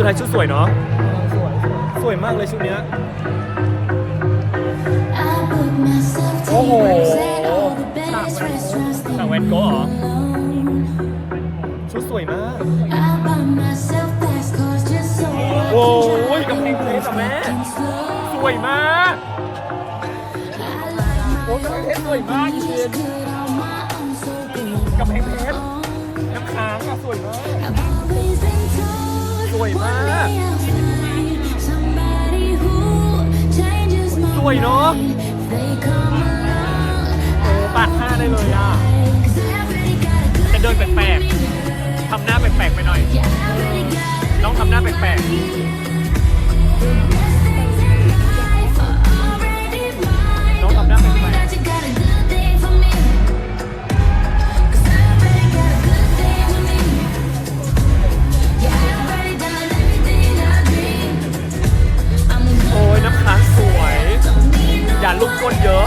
สุดท้ายชุดสวยเนาะสวยสวยสวยมากเลยชุดเนี้ยโอ้โหสั่งแวนโก้เหรอชุดสวยมากโอ้ยกับเพลงเพลงกับแม่สวยมากโอ้ยกำแพงเพชรสวยมากจริงกับเพลงเพชรน้ำค้างอะสวยมาก สวยมากสวยเนาะโอ้ปาดห้าได้เลยอะจะเดินแปลกๆทำหน้าแปลกๆไปหน่อย น้องทำหน้าแปลกๆ อย่าลุกก้นเยอะ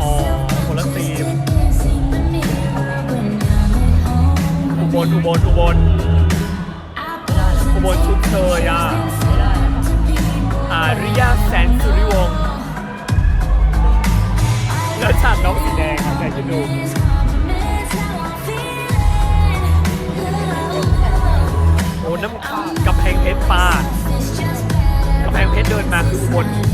อ๋อคนละธีมอุบลอุบลอุบลอุบลชุดเชยอะอาริยาแสนสุริวงศ์แล้วฉากน้องสีแดงอะแต่จะดู ม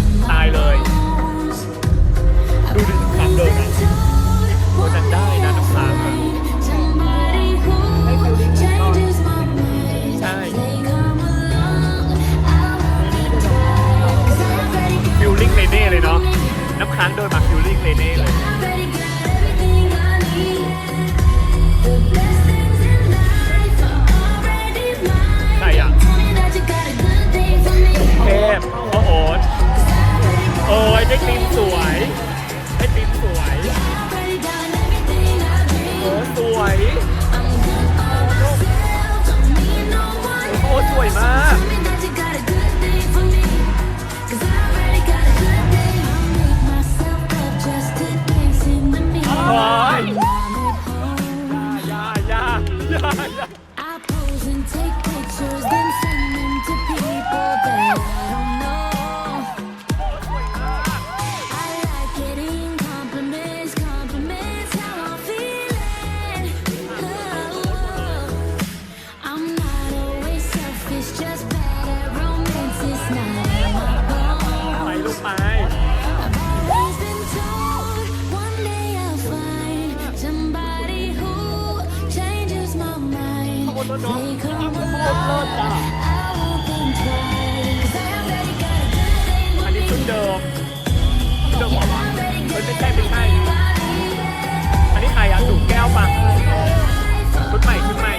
ม่ชุดใหม่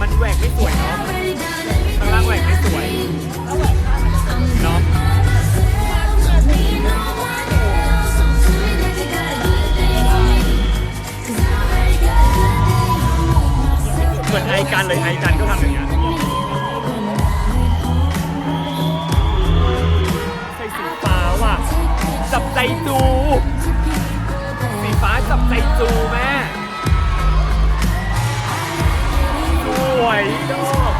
มันแหวกไม่สวยเนาะข้างล่างแหวกไม่สวยเนาะเหมือนไอการเลยไอการก็ทำอย่างนี้ ใจจู สีฟ้าจับใจจูแม่ สวยดอก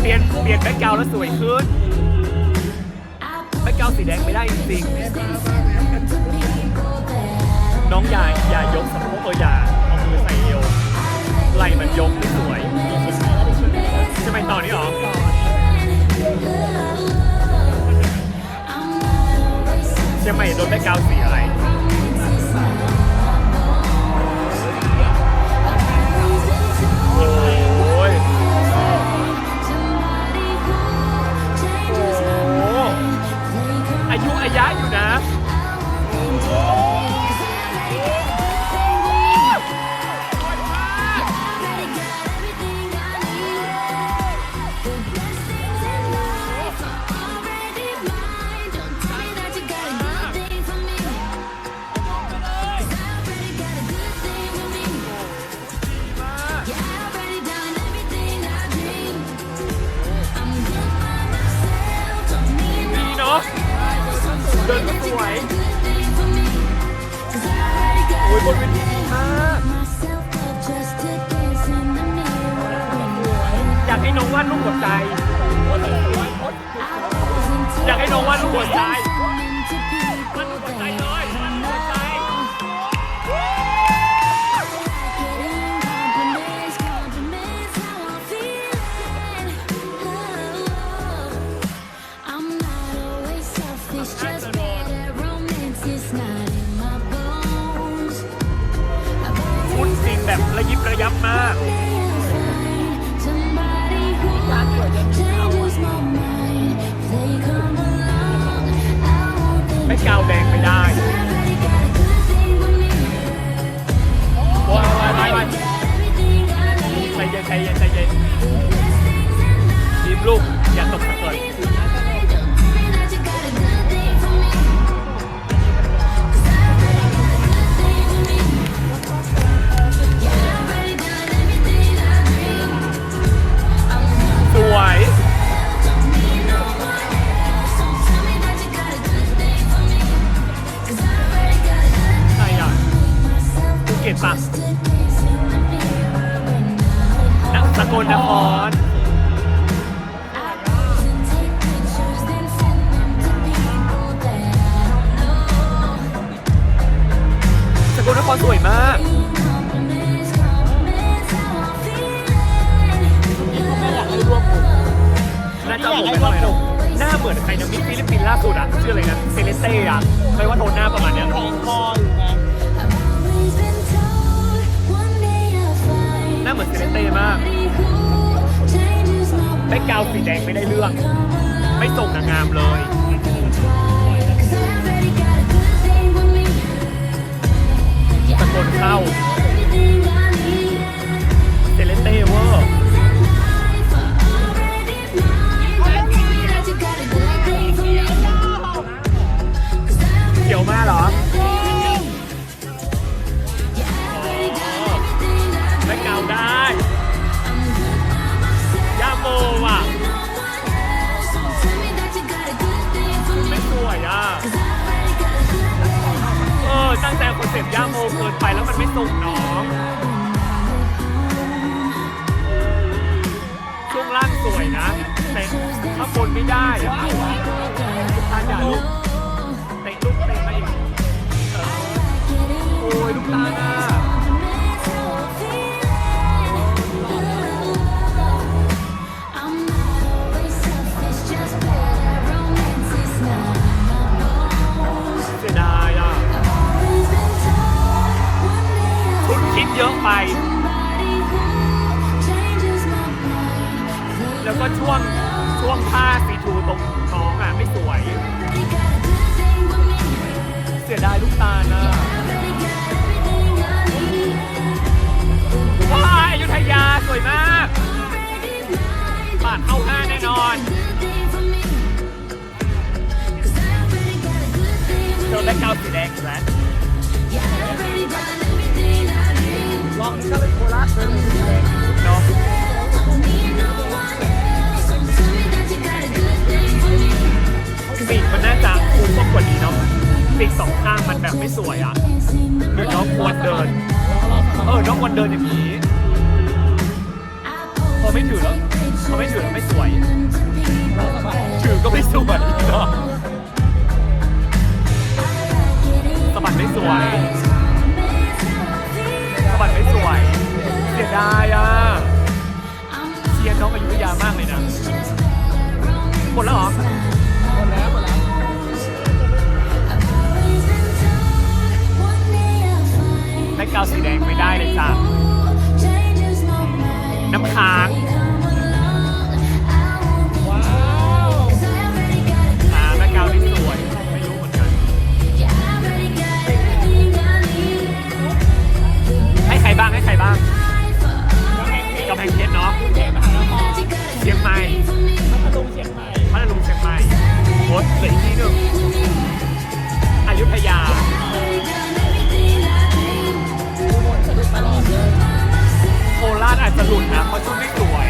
เปลี่ยนเปลี่ยนแบ็คกราวด์แล้วสวยขึ้นแบ็คกราวด์น้องอย่าอย่ายกสะโพกเอออย่าเอามือใส่เอวไหล่มันยกไม่สวยจะไปต่อนี่หรอเชียงใหม่โดนแม่กาวสีอะไร ยะอยู่นะ แบบระยิบระยับมากไม่กาวแดงไม่ได้ไปไปไปใจเย็นใจเย็นใจเย็นยิ้มลูกอย่าตกตะกอน เก็ตปะ just to dance in the mirror when I'm นักสกลนคร I pose and take pictures, then send them to people that I don't know. สกลนครสวยมาก Compliments, compliments, how I'm feeling. ไม่อยากให้ร่วมกลุ่มน่าจะหมดไปเท่าไหร่หรอกหน้าเหมือนใครนะมิฟิลิปปินส์ล่าสุดอะชื่ออะไรนะเซเลเต้อะไม่ว่าโทนหน้าประมาณเนี้ยแทงคออยู่ไง เหมือนเซเลเต้มากไม่กกาวสีแดงไม่ได้เรื่อง ไม่ส่งนางงามเลยตะโกนเข้าเซเลเต้เวอร์ เยอะไป แล้วก็ช่วงช่วงผ้าสีทูตรงท้องอะไม่สวย เสียดายลูกตานะว้าอยุธยาสวยมากบาทเข้าห้าแน่นอนเจอแบ็เกราสีแดงแล้ว ลองนี่ก็เป็นโคราชเป็นเนาะ Don't need no one else. Don't tell me that you got a good thing for me. ปีกมันน่าจะคูมากกว่านี้เนาะปีกสองข้างมันแบบไม่สวยอะหมือนน้องควรเดิน เออ น้องควรเดินอย่างนี้พอไม่ถือแล้วพอไม่ถือแล้วไม่สวย ถือก็ไม่สวยเนาะสะบัดไม่สวยัตไม่สวย เสียดายอะเสียร์น้องอายุทยามากเลยนะ หมดแล้วหรอ หมดแล้วหมดแล้วแม่กาสีแดงไม่ได้เลยจ้ะน้ำค้าง บ้างให้ใครบ้างกำแพงเพชรเนาะเชียงใหม่พัทลุงเชียงใหม่พัทลุงเชียงใหม่โคตรเหลืออีกที่หนึ่งอยุธยาโคราชอาจจะหลุดนะเพราะชุดไม่สวย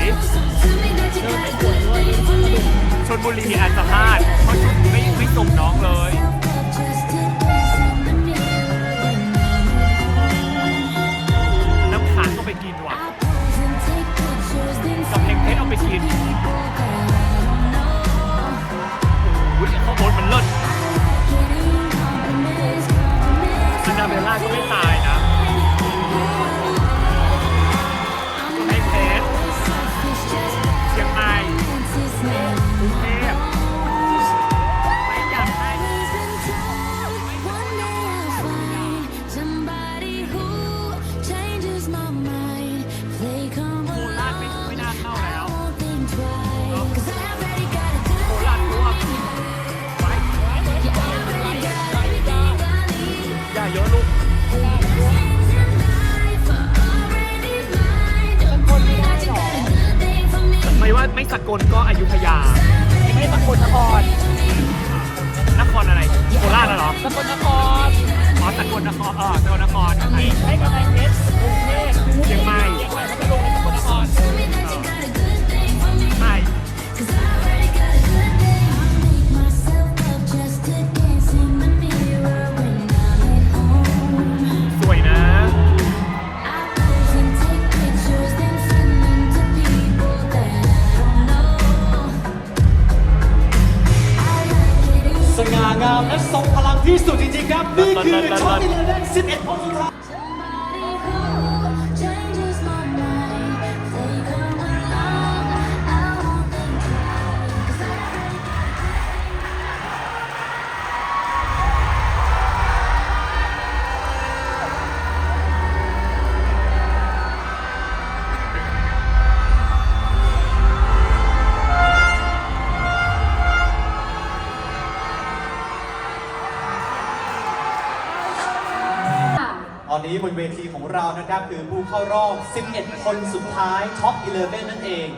เดินไม่สวยด้วยชุดชนบุรีอาจจะพลาดเพราะชุดไม่ไม่ส่งน้องเลย กินอุ้ยข้าวโพดมันเลิศอันดาเบลล่าก็ไม่ตาย ง่างามและทรงพลังที่สุดจริงๆครับ นี่คือช็อตอิเลเว่น11คนสุดท้าย นะครับ คือผู้เข้ารอบ 11 คนสุดท้ายท็อป 11 นั่นเอง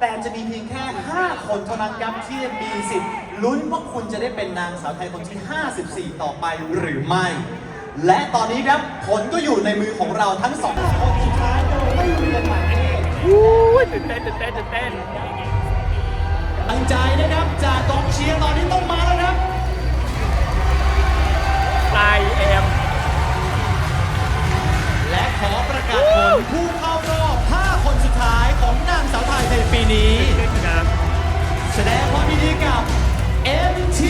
แต่จะมีเพียงแค่ 5 คนเท่านั้นครับที่มีสิทธิ์ลุ้นว่าคุณจะได้เป็นนางสาวไทยคนที่ 54 ต่อไปหรือไม่ และตอนนี้ครับผลก็อยู่ในมือของเราทั้งสองคนสุดท้ายโดยไม่เรียนหมายเลขอู้ยตื่นเต้นตื่นเต้นตื่นเต้นตั้งใจนะครับจากกองเชียร์ตอนนี้ต้องมาแล้วครับไอเอ็มและขอประกาศผลผู้เข้ารอบ 5 คนสุดท้ายของนางสาวไทยในปีนี้เล่นนะแสดงความยินดีกับ MT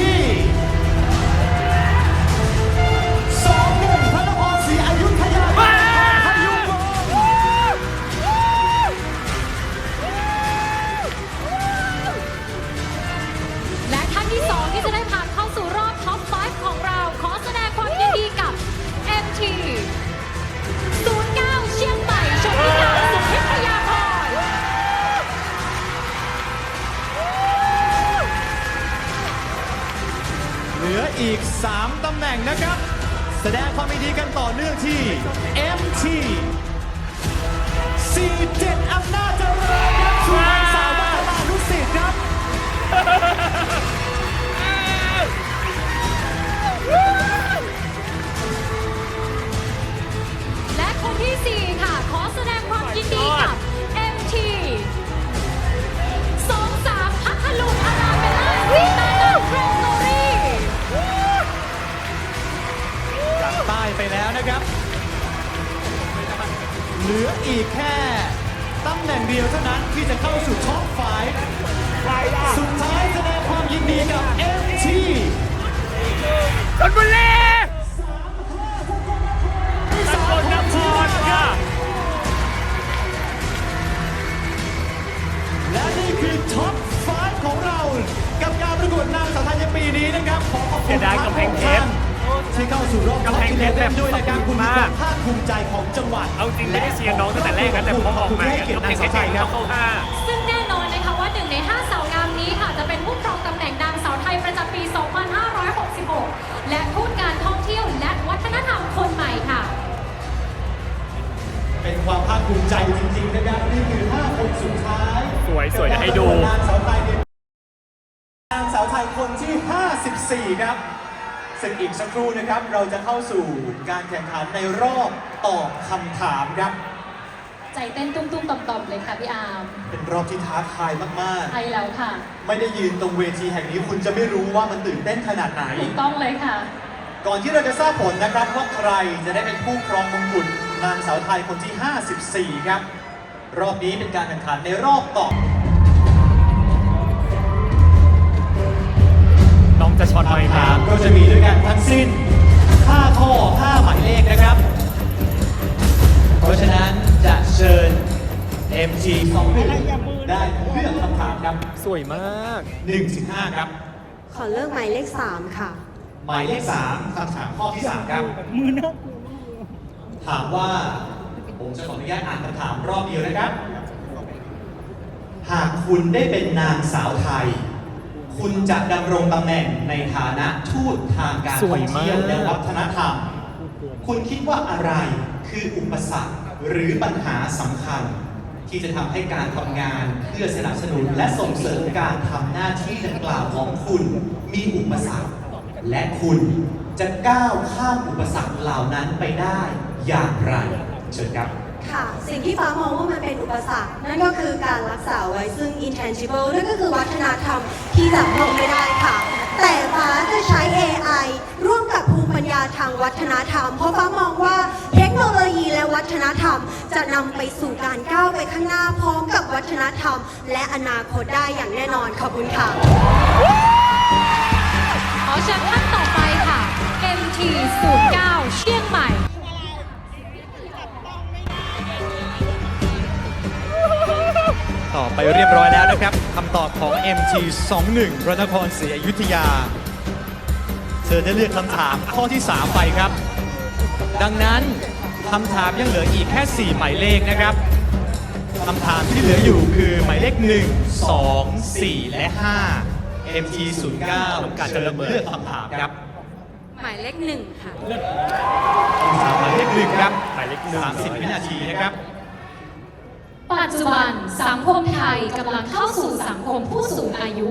อีก 3ตำแหน่งนะครับ แสดงความยินดีกันต่อเนื่องที่ MT 47อำนาจเจริญครับสุพรรณสาวบ้านตลาดนุสิตครับ แล้วนะครับ เหลืออีกแค่ตำแหน่งเดียวเท่านั้นที่จะเข้าสู่ท็อปไฟว์ใครล่ะสุดท้ายแสดงความยินดีกับ MT ชนบุรี ภาคภูมิใจของจังหวัดเอาจริงไม่ได้เชียร์น้องตั้งแต่แรกนะแต่พอออกมาให้เนี่ยเกียรก็ติเพลนางงสาวเพไทชยรครับเข้าห้าซึ่งแน่นอนนะคะว่าหนึ่งใน5สาวงามนี้ค่ะจะเป็นผู้ครองตำแหน่งนางสาวไทยประจำปี 2566 และทูตการท่องเที่ยวและวัฒนธรรมคนใหม่ค่ะ เป็นความภาคภูมิใจจริงๆนะครับนี่คือ5คนสุดท้ายสวยสวยจะให้ดูนางสาวไทยเนี่ยนางสาวไทยคนที่ 54 ครับ ซึ่งอีกสักครู่นะครับ เราจะเข้าสู่การแข่งขันในรอบตอบคำถามครับ ใจเต้นตุ้มๆต่อมๆเลยค่ะพี่อาร์มเป็นรอบที่ท้าทายมากใช่แล้วค่ะๆ ไม่ได้ยืนตรงเวทีแห่งนี้ คุณจะไม่รู้ว่ามันตื่นเต้นขนาดไหน ถูกต้องเลยค่ะ ก่อนที่เราจะทราบผลนะครับว่าใครจะได้เป็นผู้ครองมงกุฎนางสาวไทยคนที่ 54 ครับ รอบนี้เป็นการแข่งขันในรอบตอบ จะช็อตไมค์คครัรับบก็จะมีด้วยกันทั้งสิ้น 5 ข้อ 5 หมายเลขนะครับ เพราะฉะนั้นจะเชิญ MG 2 1ได้เลือกคำถามครับ สวยมาก1ถึง5ครับ ขอเลือกหมายเลข 3 ค่ะ หมายเลข3คำถามข้อที่ 3 ครับถามว่า ผมจะขออนุญาตอ่านคำถามรอบเดียวนะครับ หากคุณได้เป็นนางสาวไทย คุณจะดำรงตำแหน่งในฐานะทูตทางการสท่วอยงมากเที่ยวและวัฒนธรรม คุณคิดว่าอะไรคืออุปสรรคหรือปัญหาสำคัญ ที่จะทำให้การทำงานเพื่อสนับสนุนและส่งเสริมการทำหน้าที่ดังกล่าวของคุณมีอุปสรรค และคุณจะก้าวข้ามอุปสรรคเหล่านั้นไปได้อย่างไร เชิญครับ ค่ะ สิ่งที่ฟ้ามองว่ามันเป็นอุปสรรค นั่นก็คือการรักษาไว้ซึ่ง intangible นั่นก็คือวัฒนธรรมที่จับต้องไม่ได้ค่ะ แต่ฟ้าจะใช้ AI ร่วมกับภูมิปัญญาทางวัฒนธรรม เพราะฟ้ามองว่าเทคโนโลยีและวัฒนธรรม จะนำไปสู่การก้าวไปข้างหน้าพร้อมกับวัฒนธรรม และอนาคตได้อย่างแน่นอนขอบคุณค่ะขอเชิญท่านต่อไปค่ะ MT09 ไปเรียบร้อยแล้วนะครับคำตอบของ MT21 พระนครศรีอยุธยา เธอได้เลือกคำถามข้อที่ 3 ไปครับ ดังนั้นคำถามยังเหลืออีกแค่ 4 หมายเลขนะครับคำถามที่เหลืออยู่คือหมายเลข 1 2 4 และ 5 MT09 การเชิจะญระเบิดเลือกคำถามครับหมายเลขหนึ่งค่ะคำถามหมายเลขหนึ่งครับหมายเลขหนึ่ง30 วินาทีนะครับ ปัจจุบันสังคมไทยกำลังเข้าสู่สังคมผู้สูงอายุ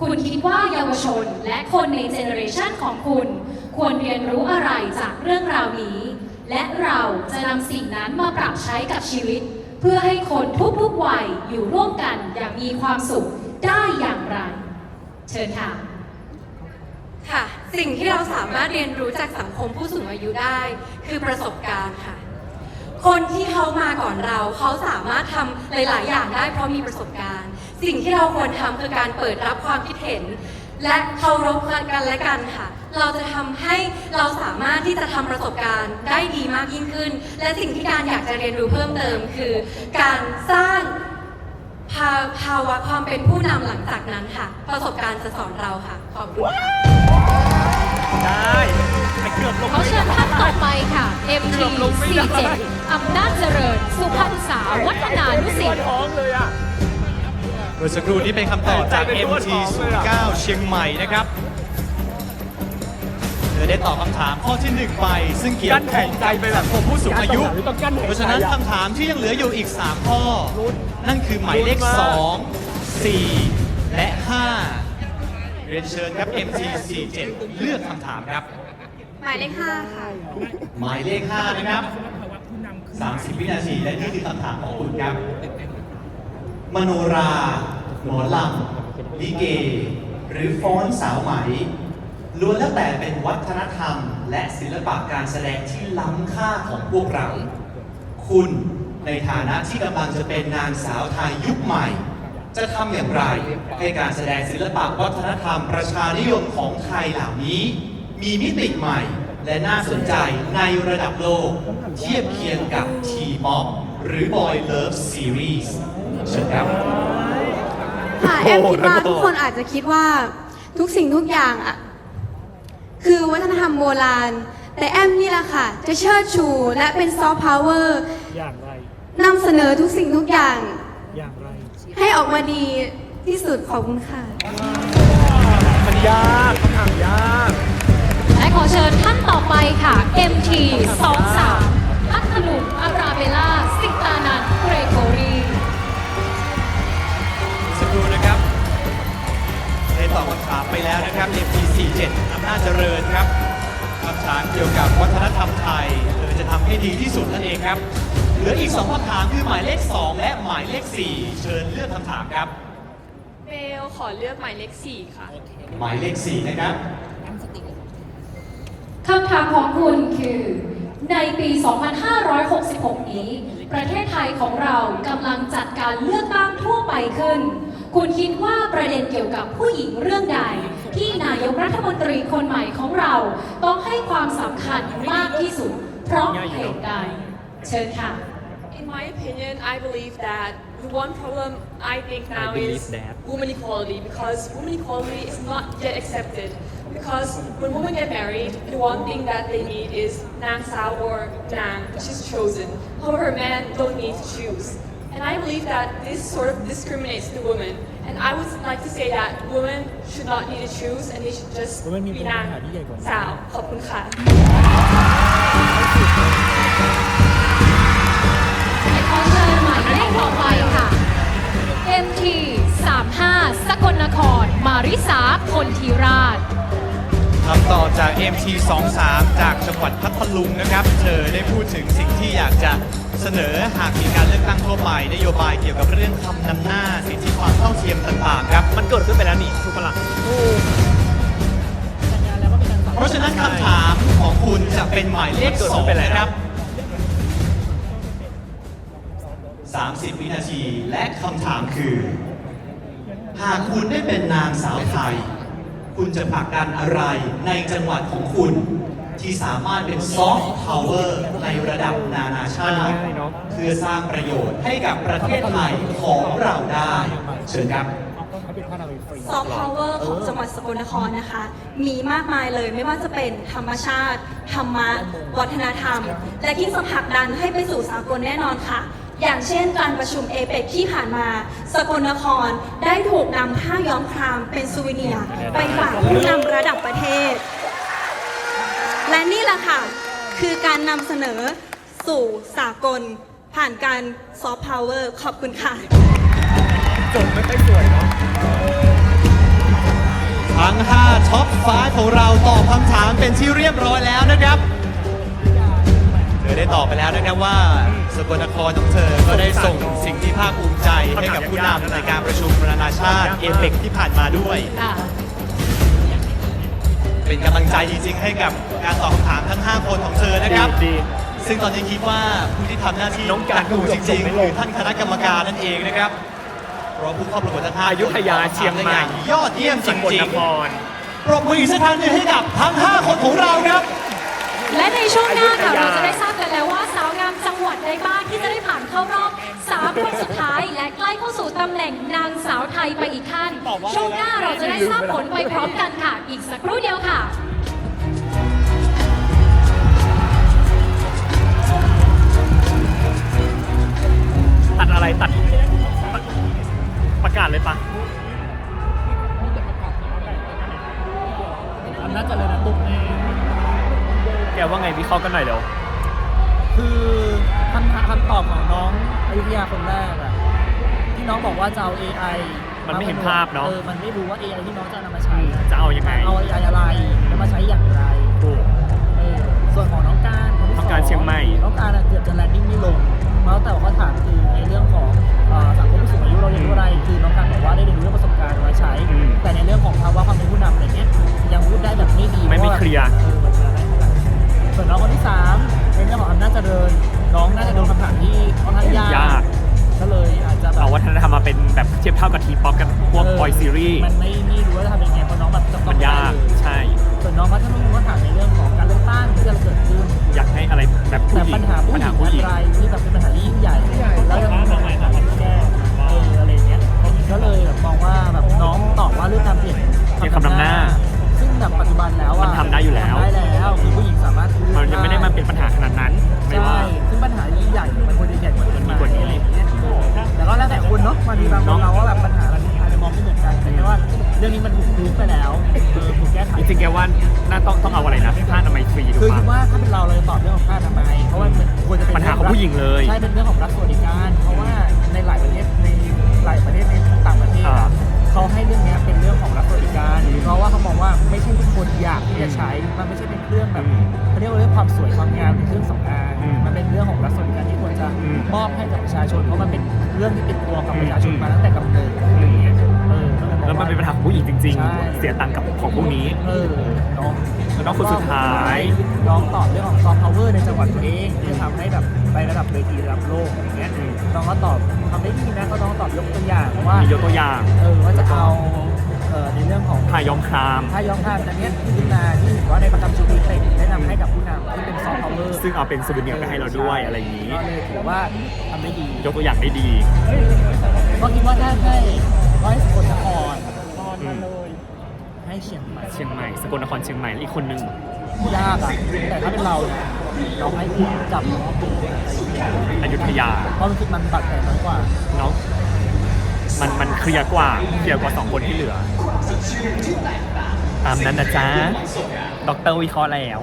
คุณคิดว่าเยาวชนและคนในเจเนอเรชันของคุณ ควรเรียนรู้อะไรจากเรื่องราวนี้ และเราจะนำสิ่งนั้นมาปรับใช้กับชีวิต เพื่อให้คนทุกๆวัยอยู่ร่วมกันอย่างมีความสุขได้อย่างไร เชิญค่ะค่ะ สิ่งที่เราสามารถเรียนรู้จากสังคมผู้สูงอายุได้ คือประสบการณ์ค่ะ คนที่เขามาก่อนเรา เขาสามารถทำหลาย ๆ อย่างได้เพราะมีประสบการณ์ สิ่งที่เราควรทำคือการเปิดรับความคิดเห็น และเคารพกันและกันค่ะ เราจะทำให้เราสามารถที่จะทำประสบการณ์ได้ดีมากยิ่งขึ้น และสิ่งที่การอยากจะเรียนรู้เพิ่มเติมคือ การสร้าง ภาภาวะความเป็นผู้นำหลังจากนั้นค่ะ ประสบการณ์จะสอนเราค่ะ ขอบคุณค่ะ ได้ เกือบลงขอไม่เชิญได้ท่านต่อไปค่ะ MT เกือบลงไม่ได้47 อำนาจเจริญ สุพรรณษาวัฒนานุสิทธิ์ท้องเลยอะเมื่อสักครู่นี้เป็นคำตอบจากใจเป็นตัวท้องเลยอะ MT09 เชียงใหม่นะครับเธอได้ตอบคำถามข้อที่1ไป ซึ่งเกี่ยวกั้นหายใจไปแบบผมผู้สูงอายุต้องกั้นหายใจเพราะฉะนั้นคำถามที่ยังเหลืออยู่อีก 3 ข้อ นั่นคือหมายเลขลุ้นมาก2 4 และ 5 เรียนเชิญครับ MT47 เลือกคำถามครับ หมายเลข5ค่ะ หมายเลข5นะครับ30 วินาทีและนี่คือคำถามของคุณครับ มโนราหมอลำลิเก หรือฟ้อนสาวไหมล้วนแล้วแต่เป็นวัฒนธรรม และศิลปะการแสดงที่ล้ำค่าของพวกเรา คุณในฐานะที่กำลังจะเป็นนางสาวไทยยุคใหม่ จะทำอย่างไรให้การแสดงศิลปะวัฒนธรรมประชานิยมของไทยเหล่านี้ มีมิติใหม่ และน่าสนใจในระดับโลก เทียบเคียงกับ T-POP หรือ Boy Love Series เชิญครับค่ะแอมคิดว่าทุกคนอาจจะคิดว่าทุกสิ่งทุกอย่างอะคือวัฒนธรรมโบราณ แต่แอมนี่แหละค่ะ จะเชิดชูและเป็นซอฟต์พาวเวอร์อย่างไรนำเสนอทุกสิ่งทุกอย่าง อย่างไร ให้ออกมาดีที่สุดขอบคุณค่ะ มันยากคำถามยากและข อเชิญท่านต่อไปค่ะ MT 23พัทลุงอาราเบล่าสิตานันท์เกรโกรีสักครู่นะครับได้ตอบคำถามไปแล้วนะครับ MP47 อำนาจเจริญครับคำถามเกี่ยวกับวัฒนธรรมไทยเธอจะทำให้ดีที่สุดนั่นเองครับ เหลืออีก 2คำถามคือหมายเลข 2 และหมายเลข 4 เชิญเลือกคำถามครับ เบลขอเลือกหมายเลขสี่ค่ะ หมายเลข 4 นะครับ คำถามของคุณคือ ในปี 2566 นี้ ประเทศไทยของเรากำลังจัดการเลือกตั้งทั่วไปขึ้น คุณคิดว่าประเด็นเกี่ยวกับผู้หญิงเรื่องใด ที่นายกรัฐมนตรีคนใหม่ของเรา ต้องให้ความสำคัญมากที่สุด เพราะเหตุใดเชิญค่ะ In my opinion, I believe that the one problem I think now believe is that. woman equality because woman equality is not yet accepted. Because when women get married, the one thing that they need is nang sao or nang, which is chosen. However, men don't need to choose. And I believe that this sort of discriminates the woman. And I would like to say that women should not need to choose and they should just Women be มีปัญ nang หาที่ใหญ่กว่า sao. ขอบคุณค่ะและขอเชิญหมายเลขต่อไปค่ะ MT 35สกลนคร มาริสา คนทีราช คำตอบจาก MT23 จากจังหวัดพัทลุงนะครับ เธอได้พูดถึงสิ่งที่อยากจะเสนอหากมีการเลือกตั้งทั่วไปนโยบายเกี่ยวกับเรื่องคำนำหน้า สิทธิความเท่าเทียมต่างๆครับ มันเกิดขึ้นไปแล้วนี่ทุกคนละเพราะฉะนั้นคำถามของคุณจะเป็นหมายเลขสองไปแล้วนะครับ 30 วินาทีและคำถามคือ หากคุณได้เป็นนางสาวไทย คุณจะผลักดันอะไรในจังหวัดของคุณ ที่สามารถเป็นซอฟต์พาวเวอร์ในระดับนานาชาติง่ายเนอะเพื่อสร้างประโยชน์ให้กับประเทศไทยของเราได้ เชิญครับเขาเป็นพานาฟรีซอฟต์พาวเวอร์ของจังหวัดสกลนครนะคะ มีมากมายเลยไม่ว่าจะเป็นธรรมชาติ ธรรมะ วัฒนธรรม และที่จะผลักดันให้ไปสู่สากลแน่นอนค่ะ อย่างเช่นการประชุมเอเปกที่ผ่านมา สกลนครได้ถูกนำผ้าย้อมครามเป็นซูวิเนียร์ไปฝากผู้นำระดับประเทศ และนี่แหละค่ะ คือการนำเสนอสู่สากล ผ่านการซอฟต์พาวเวอร์ขอบคุณค่ะจบไม่ค่อยสวยเนาะทั้ง 5 ท็อป5ของเราตอบคำถามเป็นที่เรียบร้อยแล้วนะครับเธอ ได้ตอบไปแล้วนะครับว่าสกลนครของเธอ ก็ได้ส่งสิ่งที่ภาคภูมิใจให้กับผู้นำในการประชุมนานาชาติเอเปกที่ผ่านมาด้วย ค่ะเป็นกำลังใจจริงๆ ให้กับการตอบคำถามทั้ง 5 คนของเธอนะครับ ดีซึ่งตอนนี้คิดว่าผู้ที่ทำหน้าที่น้องการดูจส่ริงงไม่ๆลงคือท่านคณะกรรมการนั่นเองนะครับเพราะผู้เข้าประกวดทั้งห้าอยุธยาเชียงใหม่ ยอดเยี่ยมจสกลรินงคร ๆปรบมืออีกสักครั้งหนึงให้กับทั้ง 5 คนของเราครับ และในช่วงหน้าค่ะอยุธยาเราจะได้ทราบกันแล้วว่าสาวงามจังหวัดใดบ้างที่จะได้ผ่านเข้ารอบสามคนสุดท้าย และใกล้เข้าสู่ตำแหน่งนางสาวไทยไปอีกขั้น ช่วงหน้าเราจะได้ทราบผลไปพร้อมกันค่ะ อีกสักครู่เดียวค่ะตัดอะไรตัดประกาศเลยปะอำนาจเจริญนะตุ๊ก แน่แกว่าไงวิเคราะห์กันหน่อยเดี๋ยว คือคำถามคำตอบของน้องอยุธยาคนแรกอะที่น้องบอกว่าจะเอา AI มันไม่เห็นภาพเนอะเออมันไม่รู้ว่า AI ที่น้องจะนำมาใช้อะจะเอายังไง เอา AI อะไรแล้วมาใช้อย่างไรถูก เออส่วนของน้องการคนที่น้องการสเชียงใหม่ น้องการอะเกือบจะแลนดิ้งไม่ลงเพราะแต่ว่าเขาถามคือในเรื่องของเอ่อสังคมผู้สูงอายุเราเรียนรู้อะไรคือน้องการบอกว่าได้เรียนรู้เรื่องประสบการณ์มาใช้ อืมแต่ในเรื่องของภาวะความเป็นผู้นำอะไรเงี้ยยังพูดได้แบบไม่ดีไม่พราะว่าไม่เคลียร์เออมันจะอะไรเท่าไหร่ ส่วนน้องคนที่สามในเรื่องของอำนาจเจริญ น้องน่าจะโดนคำถามที่ค่อนข้างยากยาก ก็เลยอาจจะแบบเอาวัฒนธรรมมาเป็นแบบเทียบเท่ากับทีป๊อปกับพวกเบอยซีรีส์มันไม่ไม่รู้ว่าจะทำยังไงเพราะน้องแบบจำต้มัอนงยากได้เลยใช่ ส่วนน้องพัฒนุก็ถามในเรื่องของการเลือกตั้งที่จะเกิดขึ้น อยากให้อะไรแบบผู้แต่หญิงปัญหาผู้หปัญญิหางผู้หญิงอะไรที่แบบเป็นปัญหาที่ยิ่งใหญ่แล้วยังมีปัญหาการแก้เอออะไรอย่างเงี้ยก็เลยแบบมองว่าแบบน้องตอบว่าเรื่องการเปลี่ยนเปลี่ยนคำนำหน้า น่าต้องต้องเอาอะไรนะผ้าอนามัยฟรีถูคือคิดว่าถ้าเป็นเราเราจะตอบเรื่องของค่าทำไมเพราะว่ามันควรจะเป็นปัญหาของผู้หญิงเลยใช่เป็นเรื่องของรัฐสวัสดิการ เพราะว่าในหลายประเทศในหลายประเทศในต่างประเทศเขาให้เรื่องนี้เป็นเรื่องของรัฐสวัสดิการเพราะว่าเขามองว่าไม่ใช่ทุกคนอยากที่จะใช้มันไม่ใช่เป็นเครื่องแบบเขาเรียกว่าเรื่องความสวยความงามเป็นเรื่องสำอางอืมันเป็นเรื่องของรัฐสวัสดิการที่ควรจะมอบให้กับประชาชนเพราะมันเป็นเรื่องที่ติดตัวกับประชาชนมาตั้งแต่กำเนิดแล้วมันเป็นปัญหาของผู้หญิงจริงๆเสียตังค์กับของพวกนี้ นาะแล้วน้องคนสุดท้ายน้องตอบเรื่องของซอฟต์พาวเวอร์ในจังหวัดตัวเองที่จะทำให้แบบไประดับเวทีระดับโลกอย่างเงี้ยอืมน้องก็ตอบทำได้ดีนะก็น้องตอบยกตัวอย่างว่ามียกตัวอย่างเออว่าจะเอาเออในเรื่องของพายอมครามถ้ายอมทานอันเนี้ยขึ้นมาที่ถือว่าในประจำชุมชนเป็นแนะนำให้กับผู้นำที่เป็นซอฟต์พาวเวอร์ซึ่งเอาเป็นซูเวเนียร์ไปให้เราด้วยอะไรอย่างนี้ก็เลยถือว่าทำได้ดี ยกตัวอย่างได้ดีก็คิดว่าถ้าได้ร้อยสกลนครอืม ให้เชียงใหม่เชียงใหม่สกลนครเชียงใหม่และอีกคนหนึ่งยากอะแต่ถ้าเป็นเรานะเราให้จับอยุธยาเพราะมันคือมันบาดแผลน้อยกว่าเนาะมันมันเคลียร์กว่าเคลียร์กว่าสองคนที่เหลือ ตามนั้นนะจ๊ะด็อกเตอร์วิเคราะห์แล้ว